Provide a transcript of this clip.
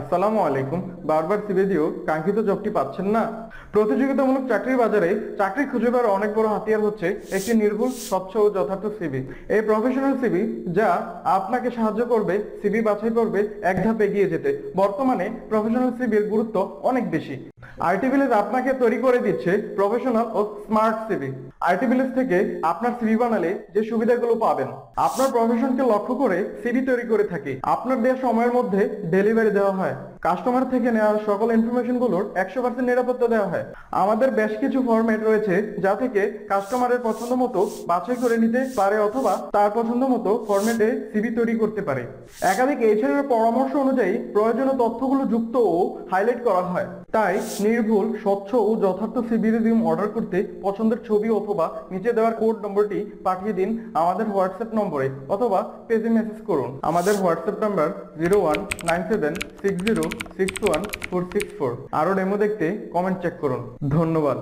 আসসালামু আলাইকুম। বারবার দিয়েও কাঙ্ক্ষিত জবটি পাচ্ছেন না। প্রতিযোগিতামূলক চাকরির বাজারে চাকরি খুঁজে পাওয়ার অনেক বড় হাতিয়ার হচ্ছে একটি নির্ভুল, স্বচ্ছ ও যথার্থ সিবি এই প্রফেশনাল সিবি যা আপনাকে সাহায্য করবে সিবি বাছাই করবে, এক ধাপ এগিয়ে যেতে। বর্তমানে প্রফেশনাল সিবির গুরুত্ব অনেক বেশি। আইটি ভিলেজ আপনাকে তৈরি করে দিচ্ছে প্রফেশনাল ও স্মার্ট সিবি আইটি ভিলেজ থেকে আপনার সিবি বানালে যে সুবিধাগুলো পাবেন। আপনার প্রফেশনকে লক্ষ্য করে সিবি তৈরি করে থাকি। আপনার দেওয়া সময়ের মধ্যে ডেলিভারি দেওয়া হয়। হয় কাস্টমার থেকে নেওয়া সকল ইনফরমেশনগুলোর একশো পার্সেন্ট নিরাপত্তা দেওয়া হয়। আমাদের বেশ কিছু ফরম্যাট রয়েছে যা থেকে কাস্টমারের পছন্দ মতো বাছাই করে নিতে পারে অথবা তার পছন্দ মতো ফরম্যাটে সিবি তৈরি করতে পারে। একাধিক এইচআর পরামর্শ অনুযায়ী প্রয়োজনীয় তথ্যগুলো যুক্ত ও হাইলাইট করা হয়। তাই নির্ভুল, স্বচ্ছ ও যথার্থ সিবি রিজিউম অর্ডার করতে পছন্দের ছবি অথবা নিচে দেওয়ার কোড নম্বরটি পাঠিয়ে দিন আমাদের হোয়াটসঅ্যাপ নম্বরে অথবা পেজে মেসেজ করুন। আমাদের WhatsApp number zero one nine seven six zero six one four six four আরও ডেমো দেখতে কমেন্ট চেক করুন। ধন্যবাদ।